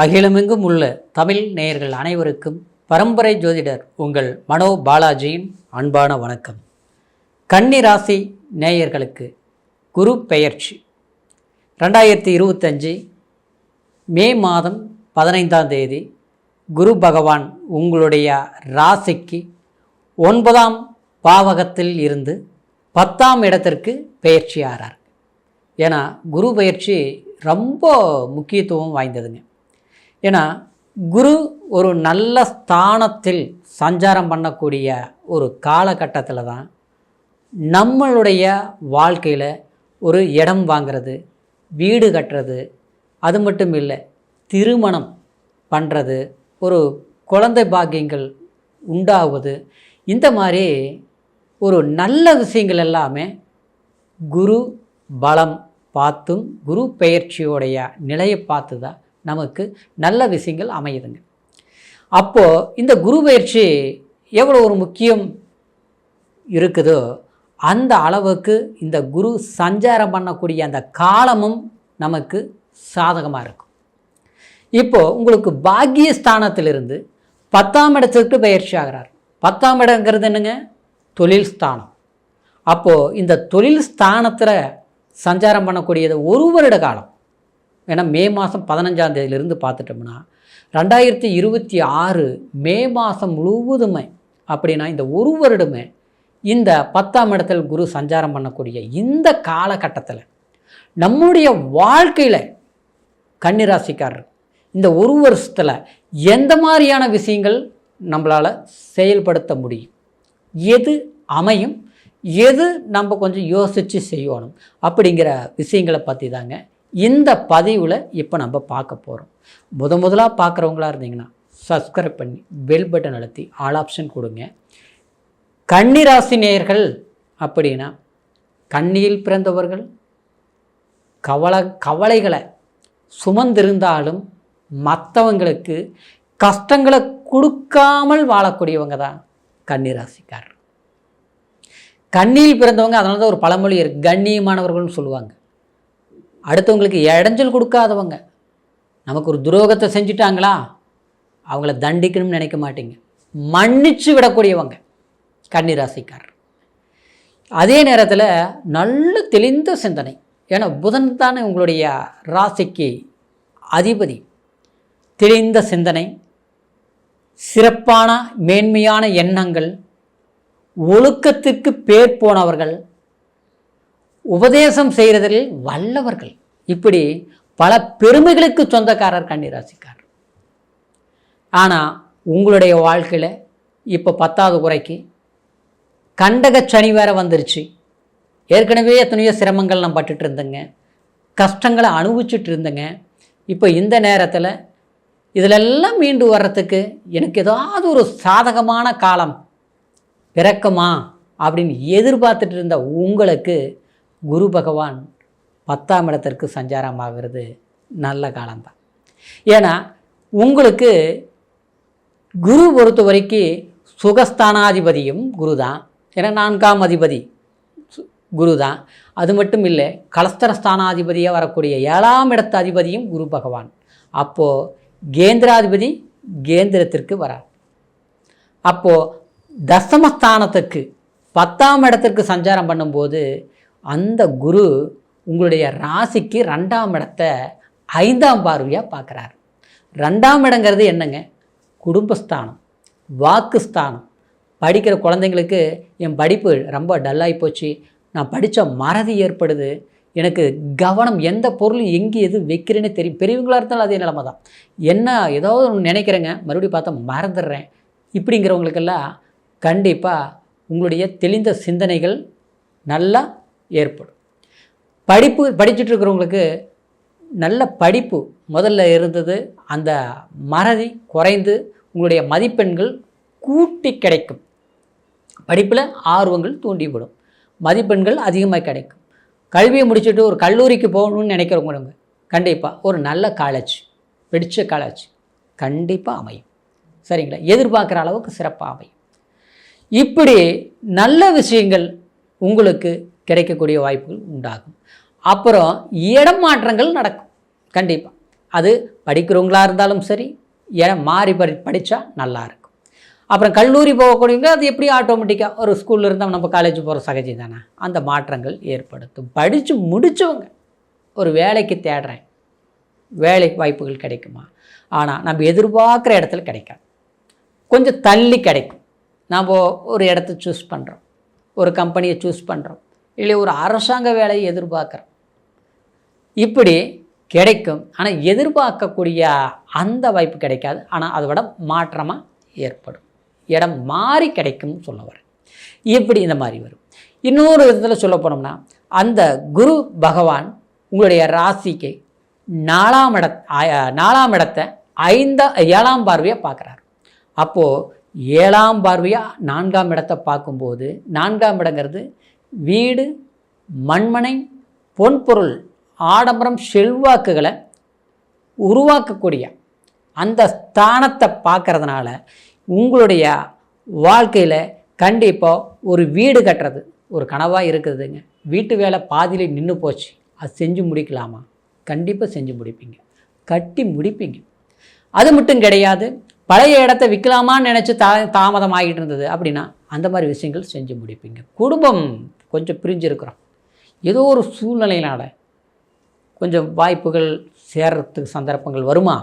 அகிலமெங்கும் உள்ள தமிழ் நேயர்கள் அனைவருக்கும் பரம்பரை ஜோதிடர் உங்கள் மனோ பாலாஜியின் அன்பான வணக்கம். கன்னி ராசி நேயர்களுக்கு குரு பெயர்ச்சி. ரெண்டாயிரத்தி இருபத்தஞ்சி மே மாதம் பதினைந்தாம் தேதி குரு பகவான் உங்களுடைய ராசிக்கு ஒன்பதாம் பாவகத்தில் இருந்து பத்தாம் இடத்திற்கு பெயர்ச்சி ஆறார். ஏன்னா குரு பயிற்சி ரொம்ப முக்கியத்துவம் வாய்ந்ததுங்க. ஏன்னா குரு ஒரு நல்ல ஸ்தானத்தில் சஞ்சாரம் பண்ணக்கூடிய ஒரு காலகட்டத்தில் தான் நம்மளுடைய வாழ்க்கையில் ஒரு இடம் வாங்கிறது வீடு கட்டுறது அது மட்டும் இல்லை திருமணம் பண்ணுறது ஒரு குழந்தை பாக்கியங்கள் உண்டாவது இந்த மாதிரி ஒரு நல்ல விஷயங்கள் எல்லாமே குரு பலம் பார்த்தும் குரு பெயர்ச்சியோடைய நிலையை பார்த்து தான் நமக்கு நல்ல விஷயங்கள் அமையுதுங்க. அப்போது இந்த குரு பயிற்சி எவ்வளோ ஒரு முக்கியம் இருக்குதோ அந்த அளவுக்கு இந்த குரு சஞ்சாரம் பண்ணக்கூடிய அந்த காலமும் நமக்கு சாதகமாக இருக்கும். இப்போது உங்களுக்கு பாக்கிய ஸ்தானத்திலிருந்து பத்தாம் இடத்துக்கு பயிற்சி ஆகிறார். பத்தாம் இடங்கிறது என்னங்க? தொழில் ஸ்தானம். அப்போது இந்த தொழில் ஸ்தானத்தில் சஞ்சாரம் பண்ணக்கூடியது ஒரு வருட காலம். ஏன்னா மே மாதம் பதினஞ்சாம் தேதியிலிருந்து பார்த்துட்டோம்னா ரெண்டாயிரத்தி இருபத்தி ஆறு மே மாதம் முழுவதுமே அப்படின்னா இந்த ஒரு வருடமே இந்த பத்தாம் இடத்தில் குரு சஞ்சாரம் பண்ணக்கூடிய இந்த காலகட்டத்தில் நம்முடைய வாழ்க்கையில் கன்னிராசிக்காரர் இந்த ஒரு வருஷத்தில் எந்த மாதிரியான விஷயங்கள் நம்மளால் செயல்படுத்த முடியும்? எது அமையும்? எது நம்ம கொஞ்சம் யோசித்து செய்யணும்? அப்படிங்கிற விஷயங்களை பற்றி தாங்க இந்த பதிவில் இப்போ நம்ம பார்க்க போகிறோம் முத முதலாக பார்க்குறவங்களா இருந்தீங்கன்னா சப்ஸ்கிரைப் பண்ணி பெல் பட்டன் அழுத்தி ஆல் ஆப்ஷன் கொடுங்க. கன்னிராசி நேயர்கள் அப்படின்னா கண்ணியில் பிறந்தவர்கள் கவலை கவலைகளை சுமந்திருந்தாலும் மற்றவங்களுக்கு கஷ்டங்களை கொடுக்காமல் வாழக்கூடியவங்க தான் கன்னிராசிக்காரர் கண்ணியில் பிறந்தவங்க அதனால தான் ஒரு பழமொழி இருக்குது கண்ணியமானவர்கள்னு சொல்லுவாங்க. அடுத்தவங்களுக்கு இடைஞ்சல் கொடுக்காதவங்க. நமக்கு ஒரு துரோகத்தை செஞ்சிட்டாங்களா? அவங்கள தண்டிக்கணும்னு நினைக்க மாட்டீங்க. மன்னிச்சு விடக்கூடியவங்க கன்னிராசிக்காரர். அதே நேரத்தில் நல்ல தெளிந்த சிந்தனை. ஏன்னா புதன் தானே உங்களுடைய ராசிக்கு அதிபதி. தெளிந்த சிந்தனை சிறப்பான மேன்மையான எண்ணங்கள் ஒழுக்கத்துக்கு பேர் போனவர்கள் உபதேசம் செய்கிறதில் வல்லவர்கள். இப்படி பல பெருமைகளுக்கு சொந்தக்காரர் கன்னிராசிக்கார். ஆனால் உங்களுடைய வாழ்க்கையில் இப்போ பத்தாவது குறைக்கு கண்டக சனி வேற வந்துருச்சு. ஏற்கனவே எத்தனையோ சிரமங்கள் நான் பட்டுட்டு இருந்தேங்க. கஷ்டங்களை அனுபவிச்சுட்டு இருந்தேங்க. இப்போ இந்த நேரத்தில் இதிலெல்லாம் மீண்டு வர்றதுக்கு எனக்கு ஏதாவது ஒரு சாதகமான காலம் பிறக்குமா அப்படின்னு எதிர்பார்த்துட்டு இருந்த உங்களுக்கு குரு பகவான் பத்தாம் இடத்திற்கு சஞ்சாரமாகிறது. நல்ல காலம்தான். ஏன்னா உங்களுக்கு குரு பொறுத்த வரைக்கும் சுகஸ்தானாதிபதியும் குரு தான் ஏன்னா நான்காம் அதிபதி சு- குரு தான் அது மட்டும் இல்லை கலஸ்தரஸ்தானாதிபதியாக வரக்கூடிய ஏழாம் இடத்து அதிபதியும் குரு பகவான். அப்போது கேந்திராதிபதி கேந்திரத்திற்கு வரார். அப்போது தசமஸ்தானத்துக்கு பத்தாம் இடத்திற்கு சஞ்சாரம் பண்ணும்போது அந்த குரு உங்களுடைய ராசிக்கு ரெண்டாம் இடத்த ஐந்தாம் பார்வையாக பார்க்குறாரு. ரெண்டாம் இடங்கிறது என்னங்க? குடும்பஸ்தானம் வாக்குஸ்தானம். படிக்கிற குழந்தைங்களுக்கு என் படிப்பு ரொம்ப டல்லாகி போச்சு. நான் படித்த மறதி ஏற்படுது. எனக்கு கவனம் எந்த பொருள் எங்கே எது வைக்கிறேன்னு தெரியும். பெரியவங்களாக இருந்தாலும் அதே நிலமை தான். என்ன ஏதாவது ஒன்று நினைக்கிறேங்க மறுபடியும் பார்த்தா மறந்துடுறேன். இப்படிங்கிறவங்களுக்கெல்லாம் கண்டிப்பாக உங்களுடைய தெளிந்த சிந்தனைகள் நல்லா ஏற்படும். படிப்பு படிச்சுட்டு இருக்கிறவங்களுக்கு நல்ல படிப்பு முதல்ல இருந்தது அந்த மறதி குறைந்து உங்களுடைய மதிப்பெண்கள் கூட்டி கிடைக்கும். படிப்பில் ஆர்வங்கள் தூண்டிவிடும். மதிப்பெண்கள் அதிகமாக கிடைக்கும். கல்வியை முடிச்சுட்டு ஒரு கல்லூரிக்கு போகணும்னு நினைக்கிறவங்க கண்டிப்பாக ஒரு நல்ல காலேஜ் பிடிச்ச காலேஜ் கண்டிப்பாக அமையும். சரிங்களா? எதிர்பார்க்குற அளவுக்கு சிறப்பாக அமையும். இப்படி நல்ல விஷயங்கள் உங்களுக்கு கிடைக்கக்கூடிய வாய்ப்புகள் உண்டாகும். அப்புறம் இடம் மாற்றங்கள் நடக்கும். கண்டிப்பாக அது படிக்கிறவங்களா இருந்தாலும் சரி இடம் மாறி படி படித்தா நல்லாயிருக்கும் அப்புறம் கல்லூரி போகக்கூடியவங்க அது எப்படி ஆட்டோமேட்டிக்காக ஒரு ஸ்கூலில் இருந்தால் நம்ம காலேஜ் போகிற சகஜம் தானே? அந்த மாற்றங்கள் ஏற்படுத்தும். படித்து முடித்தவங்க ஒரு வேலைக்கு தேடுறேன். வேலை வாய்ப்புகள் கிடைக்குமா? ஆனால் நம்ம எதிர்பார்க்குற இடத்துல கிடைக்காது. கொஞ்சம் தள்ளி கிடைக்கும். நாம் ஒரு இடத்த சூஸ் பண்ணுறோம் ஒரு கம்பெனியை சூஸ் பண்ணுறோம் இல்லை ஒரு அரசாங்க வேலையை எதிர்பார்க்குறோம். இப்படி கிடைக்கும். ஆனால் எதிர்பார்க்கக்கூடிய அந்த வாய்ப்பு கிடைக்காது. ஆனால் அதை விட மாற்றமாக ஏற்படும். இடம் மாறி கிடைக்கும்னு சொல்ல வரேன். இப்படி இந்த மாதிரி வரும். இன்னொரு விதத்தில் சொல்ல போனோம்னா அந்த குரு பகவான் உங்களுடைய ராசிக்கு நாலாம் இட நாலாம் இடத்தை ஐந்த ஏழாம் பார்வையாக பார்க்குறாரு. அப்போது ஏழாம் பார்வையாக நான்காம் இடத்தை பார்க்கும்போது நான்காம் இடங்கிறது வீடு மண்மனை பொன்பொருள் ஆடம்பரம் செல்வாக்குகளை உருவாக்கக்கூடிய அந்த ஸ்தானத்தை பார்க்குறதுனால உங்களுடைய வாழ்க்கையில் கண்டிப்பாக ஒரு வீடு கட்டுறது ஒரு கனவாக இருக்குதுங்க. வீட்டு வேலை பாதியிலே நின்று போச்சு. அது செஞ்சு முடிக்கலாமா? கண்டிப்பாக செஞ்சு முடிப்பீங்க. கட்டி முடிப்பீங்க. அது மட்டும் கிடையாது. பழைய இடத்த விற்கலாமான்னு நினச்சி தா தாமதம் ஆகிட்டு இருந்தது அப்படின்னா அந்த மாதிரி விஷயங்கள் செஞ்சு முடிப்பீங்க. குடும்பம் கொஞ்சம் பிரிஞ்சிருக்கிறோம். ஏதோ ஒரு சூழ்நிலையினால் கொஞ்சம் வாய்ப்புகள் சேர்றதுக்கு சந்தர்ப்பங்கள் வருமா?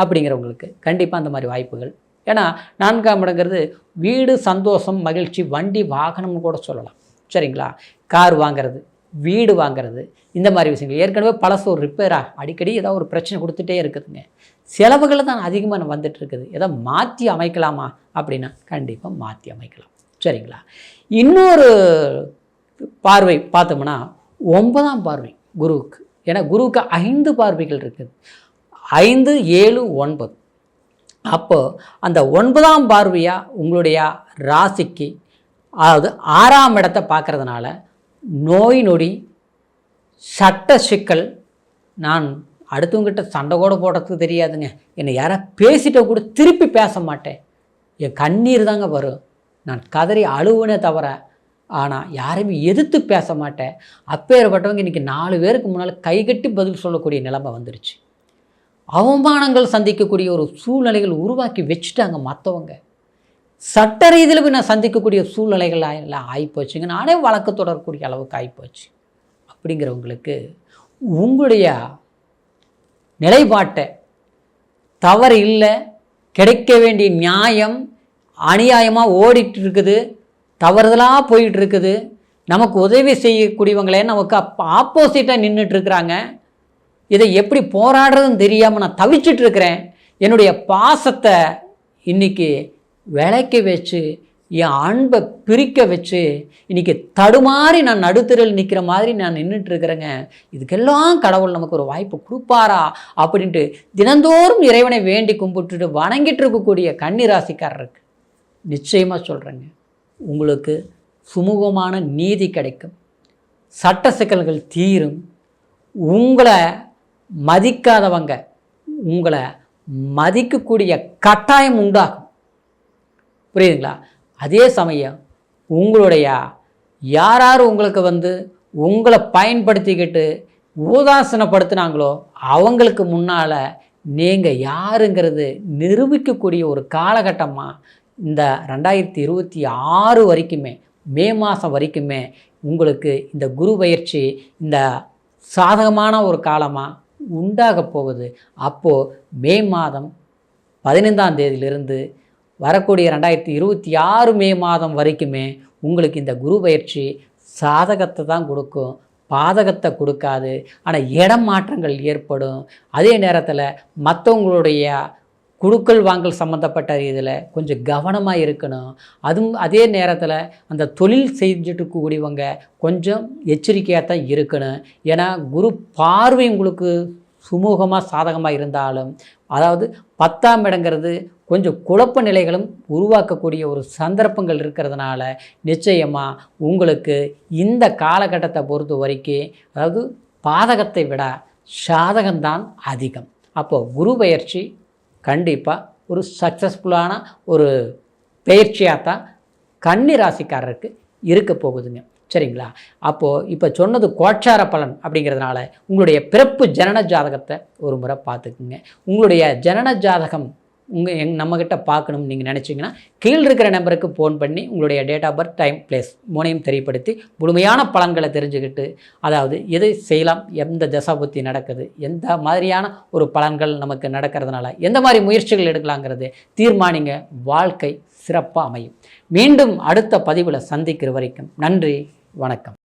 அப்படிங்கிறவங்களுக்கு கண்டிப்பாக அந்த மாதிரி வாய்ப்புகள். ஏன்னா நான்காம் இடங்கிறது வீடு சந்தோஷம் மகிழ்ச்சி வண்டி வாகனம்னு கூட சொல்லலாம். சரிங்களா? கார் வாங்குறது வீடு வாங்குறது இந்த மாதிரி விஷயங்கள். ஏற்கனவே பழசு ஒரு ரிப்பேராக அடிக்கடி ஏதாவது ஒரு பிரச்சனை கொடுத்துட்டே இருக்குதுங்க. செலவுகள் தான் அதிகமாக வந்துட்டு இருக்குது. எதை மாற்றி அமைக்கலாமா? அப்படின்னா கண்டிப்பாக மாற்றி அமைக்கலாம். சரிங்களா? இன்னொரு பார்வை பார்த்தோம்னா ஒன்பதாம் பார்வை குருவுக்கு. ஏன்னா குருவுக்கு ஐந்து பார்வைகள் இருக்குது. ஐந்து ஏழு ஒன்பது. அப்போ அந்த ஒன்பதாம் பார்வையாக உங்களுடைய ராசிக்கு அதாவது ஆறாம் இடத்தை பார்க்கறதுனால நோய் நொடி சட்ட சிக்கல் நான் அடுத்தவங்ககிட்ட சண்டை கூட போடுறதுக்கு தெரியாதுங்க. என்னை யாராக பேசிட்ட கூட திருப்பி பேச மாட்டேன். என் கண்ணீர் தாங்க வரும். நான் கதறி அழுவுனே தவிர ஆனால் யாரையுமே எதிர்த்து பேச மாட்டேன். அப்பேற்பட்டவங்க இன்றைக்கி நாலு பேருக்கு முன்னால் கைகட்டி பதில் சொல்லக்கூடிய நிலைமை வந்துருச்சு. அவமானங்கள் சந்திக்கக்கூடிய ஒரு சூழ்நிலைகள் உருவாக்கி வச்சுட்டாங்க மற்றவங்க சட்ட ரீதியில் போய் நான் சந்திக்கக்கூடிய சூழ்நிலைகள் எல்லாம் ஆகிப்போச்சுங்க நானே வழக்கு தொடரக்கூடிய அளவுக்கு ஆகிப்போச்சு அப்படிங்கிறவங்களுக்கு உங்களுடைய நிலைப்பாட்டை தவறு இல்லை கிடைக்க வேண்டிய நியாயம் அநியாயமாக ஓடிட்டு இருக்குது. தவறுதலாக போயிட்டு இருக்குது நமக்கு உதவி செய்யக்கூடியவங்களே நமக்கு அப் ஆப்போசிட்டாக நின்றுட்டுருக்குறாங்க இதை எப்படி போராடுறதுன்னு தெரியாமல் நான் தவிச்சிட்ருக்கிறேன் என்னுடைய பாசத்தை இன்றைக்கி விலைக்க வச்சு என் அன்பை பிரிக்க வச்சு இன்றைக்கி தடுமாறி நான் நடுத்தரில் நிற்கிற மாதிரி நான் நின்றுட்டு இருக்கிறேங்க இதுக்கெல்லாம் கடவுள் நமக்கு ஒரு வாய்ப்பு கொடுப்பாரா? அப்படின்ட்டு தினந்தோறும் இறைவனை வேண்டி கும்பிட்டுட்டு வணங்கிட்டு இருக்கக்கூடிய கன்னிராசிக்காரருக்கு நிச்சயமாக சொல்கிறேங்க உங்களுக்கு சுமூகமான நீதி கிடைக்கும். சட்ட சிக்கல்கள் தீரும். உங்களை மதிக்காதவங்க உங்களை மதிக்கக்கூடிய கட்டாயம் உண்டாகும். புரியுதுங்களா? அதே சமயம் உங்களுடைய யார் யார் உங்களுக்கு வந்து உங்களை பயன்படுத்திக்கிட்டு ஊதாசனப்படுத்தினாங்களோ அவங்களுக்கு முன்னால் நீங்கள் யாருங்கிறது நிரூபிக்கக்கூடிய ஒரு காலகட்டமாக இந்த ரெண்டாயிரத்தி இருபத்தி ஆறு வரைக்குமே மே மாதம் வரைக்குமே உங்களுக்கு இந்த குரு பயிற்சி இந்த சாதகமான ஒரு காலமாக உண்டாக போகுது. அப்போது மே மாதம் பதினைந்தாம் தேதியிலிருந்து வரக்கூடிய ரெண்டாயிரத்தி இருபத்தி ஆறு மே மாதம் வரைக்குமே உங்களுக்கு இந்த குரு பயிற்சி சாதகத்தை தான் கொடுக்கும் பாதகத்தை கொடுக்காது. ஆனால் இடம் மாற்றங்கள் ஏற்படும். அதே நேரத்தில் மற்றவங்களுடைய குடுக்கல் வாங்கல் சம்மந்தப்பட்ட இதில் கொஞ்சம் கவனமாக இருக்கணும். அதுவும் அதே நேரத்தில் அந்த தொழில் செஞ்சுட்டு இருக்கக்கூடியவங்க கொஞ்சம் எச்சரிக்கையாக தான் இருக்கணும். ஏன்னா குரு பார்வை உங்களுக்கு சுமூகமாக சாதகமாக இருந்தாலும் அதாவது பத்தாம் இடங்கிறது கொஞ்சம் குழப்ப நிலைகளும் உருவாக்கக்கூடிய ஒரு சந்தர்ப்பங்கள் இருக்கிறதுனால நிச்சயமாக உங்களுக்கு இந்த காலகட்டத்தை பொறுத்த வரைக்கும் அதாவது பாதகத்தை விட சாதகம்தான் அதிகம். அப்போது குரு பயிற்சி கண்டிப்பாக ஒரு சக்ஸஸ்ஃபுல்லான ஒரு பயிற்சியாக தான் கன்னி ராசிக்காரருக்கு இருக்க போகுதுங்க. சரிங்களா? அப்போது இப்போ சொன்னது கோச்சார பலன் அப்படிங்கிறதுனால உங்களுடைய பிறப்பு ஜனன ஜாதகத்தை ஒரு முறை பார்த்துக்குங்க. உங்களுடைய ஜனன ஜாதகம் உங்கள் எங் நம்மக்கிட்ட பார்க்கணும்னு நீங்கள் நினச்சிங்கன்னா கீழ் இருக்கிற நம்பருக்கு ஃபோன் பண்ணி உங்களுடைய date of birth time place மூணையும் தெரியப்படுத்தி முழுமையான பலன்களை தெரிஞ்சுக்கிட்டு அதாவது எது செய்யலாம் எந்த தசாபுத்தி நடக்குது எந்த மாதிரியான ஒரு பலன்கள் நமக்கு நடக்கிறதுனால எந்த மாதிரி முயற்சிகள் எடுக்கலாங்கிறது தீர்மானிங்க வாழ்க்கை சிறப்பாக அமையும். மீண்டும் அடுத்த பதிவில் சந்திக்கிற வரைக்கும் நன்றி வணக்கம்.